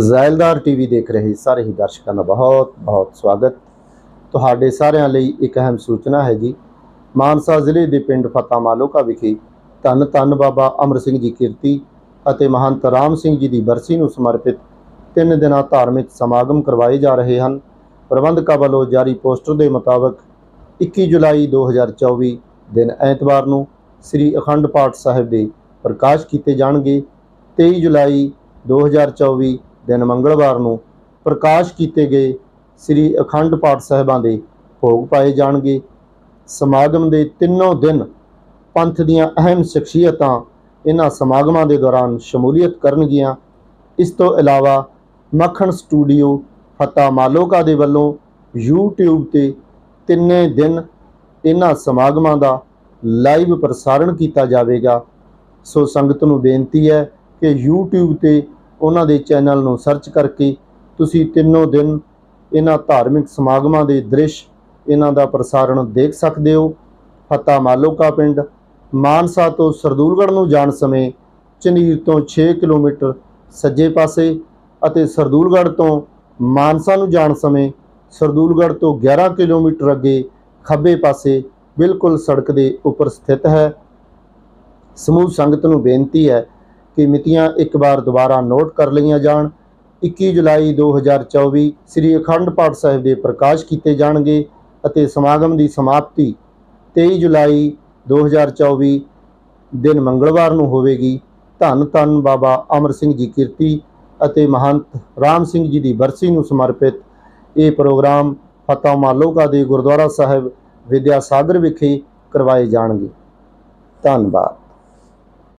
ਜ਼ੈਲਦਾਰ TV ਦੇਖ ਰਹੇ ਸਾਰੇ ਹੀ ਦਰਸ਼ਕਾਂ ਦਾ ਬਹੁਤ ਬਹੁਤ ਸਵਾਗਤ। ਤੁਹਾਡੇ ਸਾਰਿਆਂ ਲਈ ਇੱਕ ਅਹਿਮ ਸੂਚਨਾ ਹੈ ਜੀ। ਮਾਨਸਾ ਜ਼ਿਲ੍ਹੇ ਦੇ ਪਿੰਡ ਫਤਾ ਮਾਲੋਕਾ ਵਿਖੇ ਧੰਨ ਧੰਨ ਬਾਬਾ ਅਮਰ ਸਿੰਘ ਜੀ ਕੀਰਤੀ ਅਤੇ ਮਹੰਤ ਰਾਮ ਸਿੰਘ ਜੀ ਦੀ ਬਰਸੀ ਨੂੰ ਸਮਰਪਿਤ ਤਿੰਨ ਦਿਨਾਂ ਧਾਰਮਿਕ ਸਮਾਗਮ ਕਰਵਾਏ ਜਾ ਰਹੇ ਹਨ। ਪ੍ਰਬੰਧਕਾਂ ਵੱਲੋਂ ਜਾਰੀ ਪੋਸਟਰ ਦੇ ਮੁਤਾਬਕ 21 ਜੁਲਾਈ 2024 ਦਿਨ ਐਤਵਾਰ ਨੂੰ ਸ੍ਰੀ ਅਖੰਡ ਪਾਠ ਸਾਹਿਬ ਦੇ ਪ੍ਰਕਾਸ਼ ਕੀਤੇ ਜਾਣਗੇ। 23 ਜੁਲਾਈ 2024 ਦਿਨ ਮੰਗਲਵਾਰ ਨੂੰ ਪ੍ਰਕਾਸ਼ ਕੀਤੇ ਗਏ ਸ੍ਰੀ ਅਖੰਡ ਪਾਠ ਸਾਹਿਬਾਂ ਦੇ ਭੋਗ ਪਾਏ ਜਾਣਗੇ। ਸਮਾਗਮ ਦੇ ਤਿੰਨੋਂ ਦਿਨ ਪੰਥ ਦੀਆਂ ਅਹਿਮ ਸ਼ਖਸੀਅਤਾਂ ਇਹਨਾਂ ਸਮਾਗਮਾਂ ਦੇ ਦੌਰਾਨ ਸ਼ਮੂਲੀਅਤ ਕਰਨਗੀਆਂ। ਇਸ ਤੋਂ ਇਲਾਵਾ ਮੱਖਣ ਸਟੂਡੀਓ ਫਤਾ ਮਾਲੋਕਾ ਦੇ ਵੱਲੋਂ YouTube ਤੇ ਤਿੰਨੇ ਦਿਨ ਇਹਨਾਂ ਸਮਾਗਮਾਂ ਦਾ ਲਾਈਵ ਪ੍ਰਸਾਰਣ ਕੀਤਾ ਜਾਵੇਗਾ। ਸੋ ਸੰਗਤ ਨੂੰ ਬੇਨਤੀ ਹੈ ਕਿ YouTube ਤੇ ਉਹਨਾਂ ਦੇ ਚੈਨਲ ਨੂੰ ਸਰਚ ਕਰਕੇ ਤੁਸੀਂ ਤਿੰਨੋਂ ਦਿਨ ਇਹਨਾਂ ਧਾਰਮਿਕ ਸਮਾਗਮਾਂ ਦੇ ਦ੍ਰਿਸ਼ ਇਹਨਾਂ ਦਾ ਪ੍ਰਸਾਰਣ ਦੇਖ ਸਕਦੇ ਹੋ। ਫਤਾ ਮਾਲੋਕਾ ਪਿੰਡ, ਮਾਨਸਾ ਤੋਂ ਸਰਦੂਲਗੜ੍ਹ ਨੂੰ ਜਾਣ ਸਮੇਂ ਚਨੀਰ ਤੋਂ 6 ਕਿਲੋਮੀਟਰ ਸੱਜੇ ਪਾਸੇ ਅਤੇ ਸਰਦੂਲਗੜ੍ਹ ਤੋਂ ਮਾਨਸਾ ਨੂੰ ਜਾਣ ਸਮੇਂ ਸਰਦੂਲਗੜ੍ਹ ਤੋਂ 11 ਕਿਲੋਮੀਟਰ ਅੱਗੇ ਖੱਬੇ ਪਾਸੇ ਬਿਲਕੁਲ ਸੜਕ ਦੇ ਉੱਪਰ ਸਥਿਤ ਹੈ। ਸਮੂਹ ਸੰਗਤ ਨੂੰ ਬੇਨਤੀ ਹੈ ਕਿ ਮਿਤੀਆਂ ਇੱਕ ਵਾਰ ਦੁਬਾਰਾ ਨੋਟ ਕਰ ਲਈਆਂ ਜਾਣ। 21 ਜੁਲਾਈ 2024 ਸ੍ਰੀ ਅਖੰਡ ਪਾਠ ਸਾਹਿਬ ਦੇ ਪ੍ਰਕਾਸ਼ ਕੀਤੇ ਜਾਣਗੇ ਅਤੇ ਸਮਾਗਮ ਦੀ ਸਮਾਪਤੀ 23 ਜੁਲਾਈ 2024 ਦਿਨ ਮੰਗਲਵਾਰ ਨੂੰ ਹੋਵੇਗੀ। ਧੰਨ ਧੰਨ ਬਾਬਾ ਅਮਰ ਸਿੰਘ ਜੀ ਕੀਰਤੀ ਅਤੇ ਮਹੰਤ ਰਾਮ ਸਿੰਘ ਜੀ ਦੀ ਬਰਸੀ ਨੂੰ ਸਮਰਪਿਤ ਇਹ ਪ੍ਰੋਗਰਾਮ ਫਤਿਹ ਮਾਲੋਕਾ ਦੇ ਗੁਰਦੁਆਰਾ ਸਾਹਿਬ ਵਿਦਿਆ ਸਾਗਰ ਵਿਖੇ ਕਰਵਾਏ ਜਾਣਗੇ। ਧੰਨਵਾਦ।